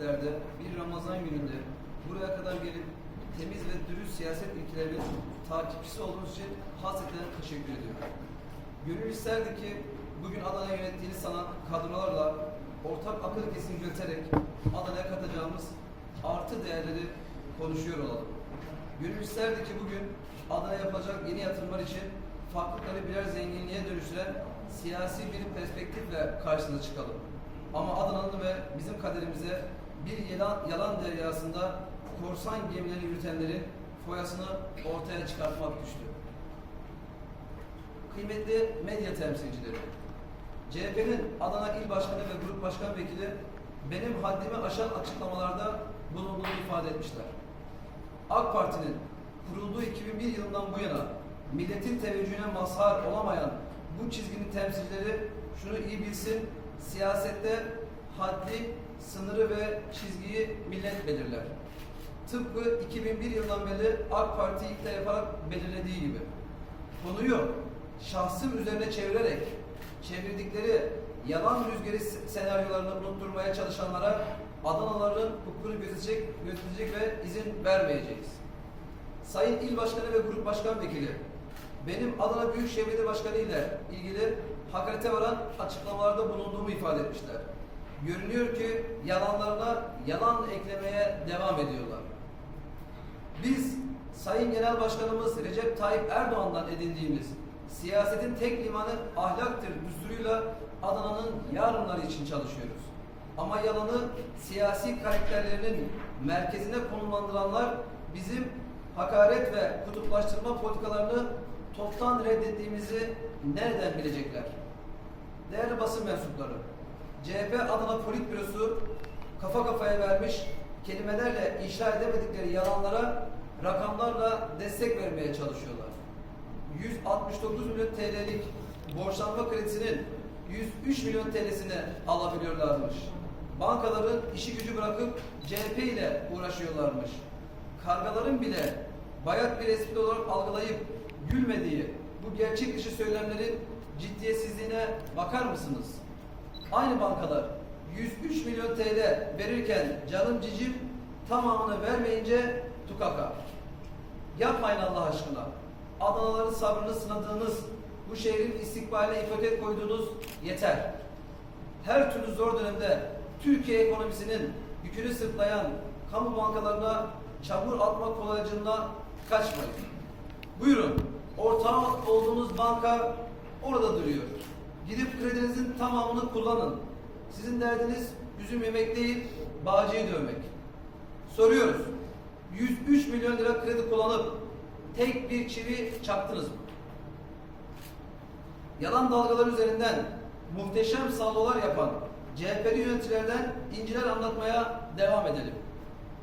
Derde bir Ramazan gününde buraya kadar gelip temiz ve dürüst siyaset ilkelerinin takipçisi olduğunuz için hasreten teşekkür ediyorum. Gönül isterdi ki bugün Adana yönettiğini sanan kadrolarla ortak akıl kesim göstererek Adana'ya katacağımız artı değerleri konuşuyor olalım. Gönül isterdi ki bugün Adana yapacak yeni yatırımlar için farklılıkları birer zenginliğe dönüştüren siyasi bir perspektifle karşısına çıkalım. Ama Adana'nın ve bizim kaderimize bir yalan, yalan deryasında korsan gemileri yürütenlerin foyasını ortaya çıkartmak düştü. Kıymetli medya temsilcileri, CHP'nin Adana İl Başkanı ve Grup Başkan Vekili benim haddimi aşan açıklamalarda bulunduğunu ifade etmişler. AK Parti'nin kurulduğu 2001 yılından bu yana milletin teveccühüne mazhar olamayan bu çizginin temsilcileri şunu iyi bilsin, siyasette haddi, sınırı ve çizgiyi millet belirler. Tıpkı 2001 yılından beri AK Parti iktidar yaparak belirlediği gibi. Konuyu şahsım üzerine çevirerek çevirdikleri yalan rüzgarı senaryolarını unutturmaya çalışanlara Adanalıların hukukunu gözetecek, gözetecek ve izin vermeyeceğiz. Sayın İl Başkanı ve Grup Başkan Vekili, benim Adana Büyükşehir Belediye Başkanı ile ilgili hakarete varan açıklamalarda bulunduğumu ifade etmişler. Görünüyor ki yalanlarına yalan eklemeye devam ediyorlar. Biz Sayın Genel Başkanımız Recep Tayyip Erdoğan'dan edindiğimiz siyasetin tek limanı ahlaktır düsturuyla Adana'nın yarınları için çalışıyoruz. Ama yalanı siyasi karakterlerinin merkezine konumlandıranlar bizim hakaret ve kutuplaştırma politikalarını toptan reddettiğimizi nereden bilecekler? Değerli basın mensupları, CHP Adana Politbürosu kafa kafaya vermiş kelimelerle inşa edemedikleri yalanlara rakamlarla destek vermeye çalışıyorlar. 169 milyon TL'lik borçlanma kredisinin 103 milyon TL'sini alabiliyorlarmış. Bankaların işi gücü bırakıp CHP ile uğraşıyorlarmış. Kargaların bile bayat bir espri olarak algılayıp gülmediği bu gerçek dışı söylemlerin ciddiyetsizliğine bakar mısınız? Aynı bankalar 103 milyon TL verirken canım cicim tamamını vermeyince tukaka. Yapmayın Allah aşkına. Adanaların sabrını sınadığınız, bu şehrin istikbaline ipotek koyduğunuz yeter. Her türlü zor dönemde Türkiye ekonomisinin yükünü sırtlayan kamu bankalarına çamur atma kolaycılığına kaçmayın. Buyurun, ortağı olduğunuz banka orada duruyor. Gidip kredinizin tamamını kullanın. Sizin derdiniz üzüm yemek değil, bağcıyı dövmek. Soruyoruz. 103 milyon lira kredi kullanıp tek bir çivi çaktınız mı? Yalan dalgalar üzerinden muhteşem saldolar yapan CHP'li yöneticilerden inciler anlatmaya devam edelim.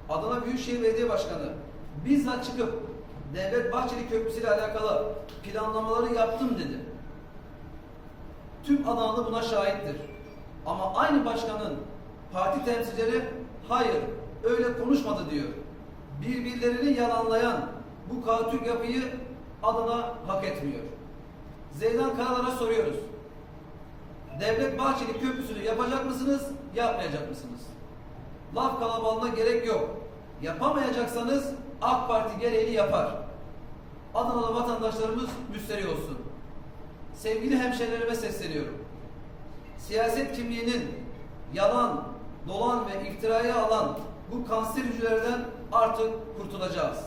Adana Büyükşehir Belediye Başkanı bizzat çıkıp Devlet Bahçeli Köprüsü ile alakalı planlamaları yaptım dedi. Tüm Adanalı buna şahittir. Ama aynı başkanın parti temsilcileri hayır öyle konuşmadı diyor. Birbirlerini yalanlayan bu kaotik yapıyı Adana hak etmiyor. Zeydan Karalar'a soruyoruz. Devlet Bahçeli Köprüsü'nü yapacak mısınız, yapmayacak mısınız? Laf kalabalığına gerek yok. Yapamayacaksanız AK Parti gereğini yapar. Adanalı vatandaşlarımız müsterih olsun. Sevgili hemşehrilerime sesleniyorum. Siyaset kimliğinin yalan, dolan ve iftiraya alan bu kanser hücrelerden artık kurtulacağız.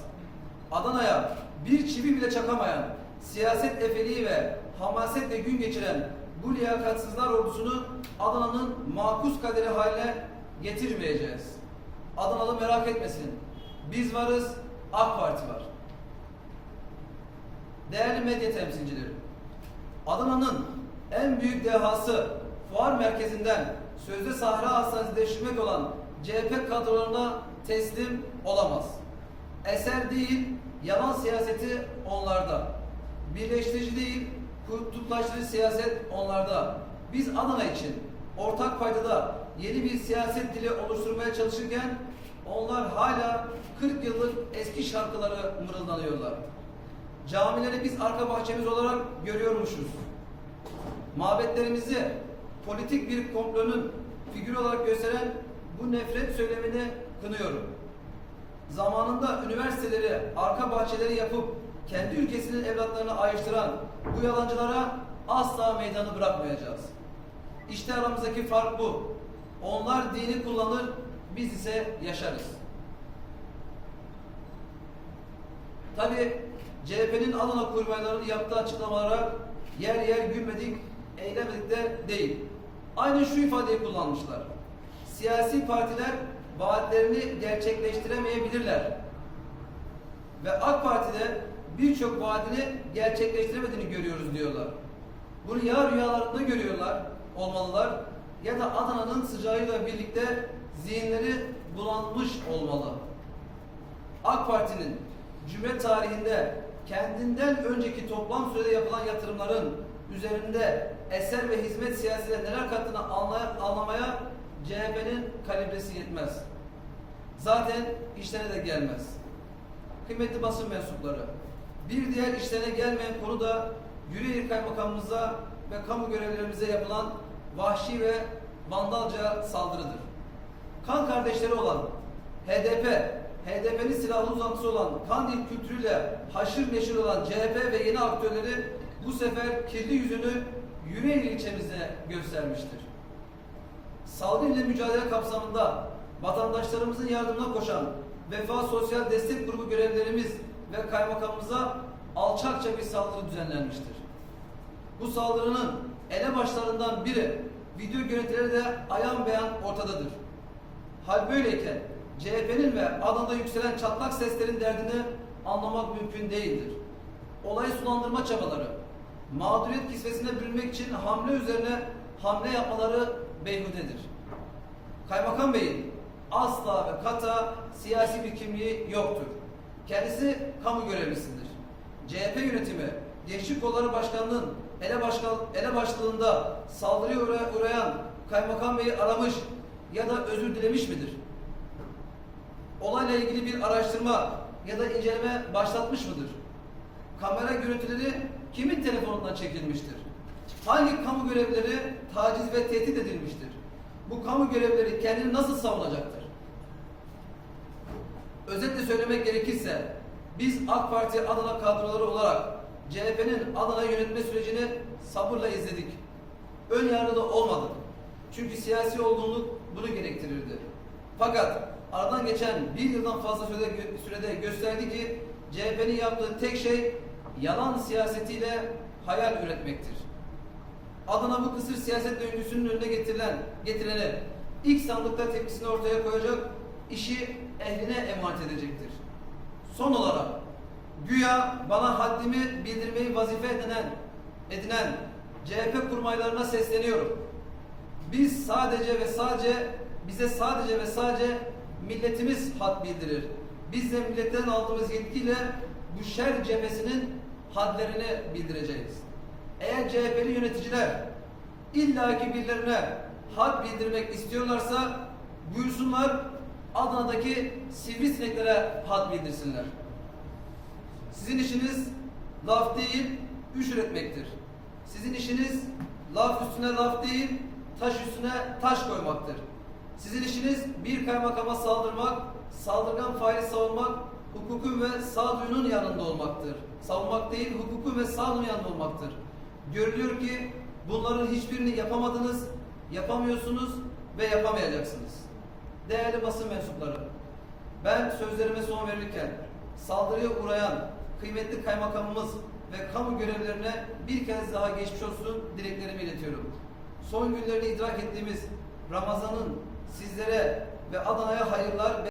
Adana'ya bir çivi bile çakamayan, siyaset efeliği ve hamasetle gün geçiren bu liyakatsızlar ordusunu Adana'nın makus kaderi haline getirmeyeceğiz. Adanalı merak etmesin. Biz varız, AK Parti var. Değerli medya temsilcileri, Adana'nın en büyük dehası fuar merkezinden sözde Sahra Hastanesi devşirmek olan CHP kadrolarına teslim olamaz. Eser değil, yalan siyaseti onlarda. Birleştirici değil, kutuplaştırıcı siyaset onlarda. Biz Adana için ortak paydada yeni bir siyaset dili oluşturmaya çalışırken onlar hala 40 yıllık eski şarkıları mırıldanıyorlar. Camileri biz arka bahçemiz olarak görüyormuşuz. Mabetlerimizi politik bir komplonun figürü olarak gösteren bu nefret söylemini kınıyorum. Zamanında üniversiteleri, arka bahçeleri yapıp kendi ülkesinin evlatlarını ayrıştıran bu yalancılara asla meydanı bırakmayacağız. İşte aramızdaki fark bu. Onlar dini kullanır, biz ise yaşarız. Tabi CHP'nin Adana kurmaylarının yaptığı açıklamalara yer yer gülmedik, eylemedik de değil. Aynen şu ifadeyi kullanmışlar. Siyasi partiler vaatlerini gerçekleştiremeyebilirler. Ve AK Parti'de birçok vaadini gerçekleştiremediğini görüyoruz diyorlar. Bunu ya rüyalarında görüyorlar olmalılar ya da Adana'nın sıcağıyla birlikte zihinleri bulanmış olmalı. AK Parti'nin Cumhuriyet tarihinde kendinden önceki toplam sürede yapılan yatırımların üzerinde eser ve hizmet siyasetine neler kattığını anlay- anlamaya CHP'nin kalibresi yetmez. Zaten işlerine de gelmez. Kıymetli basın mensupları, bir diğer işlerine gelmeyen konu da Yüreğir Kaymakamımıza ve kamu görevlilerimize yapılan vahşi ve vandalca saldırıdır. Kan kardeşleri olan HDP, HDP'nin silahlı uzantısı olan Kandil kültürüyle haşır neşir olan CHP ve yeni aktörleri bu sefer kirli yüzünü Yüreğir ilçemize göstermiştir. Salgın ile mücadele kapsamında vatandaşlarımızın yardımına koşan Vefa Sosyal Destek Grubu görevlilerimiz ve kaymakamımıza alçakça bir saldırı düzenlenmiştir. Bu saldırının elebaşlarından biri video görüntüleri de ayan beyan ortadadır. Hal böyleyken CHP'nin ve Adana'da yükselen çatlak seslerin derdini anlamak mümkün değildir. Olayı sulandırma çabaları, mağduriyet kisvesine bürünmek için hamle üzerine hamle yapmaları beyhudedir. Kaymakam Bey'in asla ve kata siyasi bir kimliği yoktur. Kendisi kamu görevlisidir. CHP yönetimi Gençlik Kolları Başkanı'nın ele, başkan, ele başlığında saldırıya uğra- uğrayan Kaymakam Bey'i aramış ya da özür dilemiş midir? Olayla ilgili bir araştırma ya da inceleme başlatmış mıdır? Kamera görüntüleri kimin telefonundan çekilmiştir? Hangi kamu görevlileri taciz ve tehdit edilmiştir? Bu kamu görevlileri kendini nasıl savunacaktır? Özetle söylemek gerekirse biz AK Parti Adana kadroları olarak CHP'nin Adana yönetme sürecini sabırla izledik. Ön yargılı olmadık. Çünkü siyasi olgunluk bunu gerektirirdi. Fakat aradan geçen bir yıldan fazla sürede, gösterdi ki CHP'nin yaptığı tek şey yalan siyasetiyle hayal üretmektir. Adana bu kısır siyaset döngüsünün önüne getirilen, getirene ilk sandıkta tepkisini ortaya koyacak, işi ehline emanet edecektir. Son olarak güya bana haddimi bildirmeyi vazife edinen, edinen CHP kurmaylarına sesleniyorum. Biz sadece ve sadece bize sadece ve sadece milletimiz had bildirir. Biz de milletten aldığımız yetkiyle bu şer cephesinin hadlerini bildireceğiz. Eğer CHP'li yöneticiler illaki birilerine had bildirmek istiyorlarsa buyursunlar Adana'daki sivrisineklere had bildirsinler. Sizin işiniz laf değil, üç üretmektir. Sizin işiniz laf üstüne laf değil, taş üstüne taş koymaktır. Sizin işiniz bir kaymakama saldırmak, saldırgan faili savunmak, hukukun ve sağduyunun yanında olmaktır. Savunmak değil, hukukun ve sağduyunun yanında olmaktır. Görülüyor ki bunların hiçbirini yapamadınız, yapamıyorsunuz ve yapamayacaksınız. Değerli basın mensupları, ben sözlerime son verirken saldırıya uğrayan kıymetli kaymakamımız ve kamu görevlilerine bir kez daha geçmiş olsun dileklerimi iletiyorum. Son günlerini idrak ettiğimiz Ramazan'ın sizlere ve Adana'ya hayırlar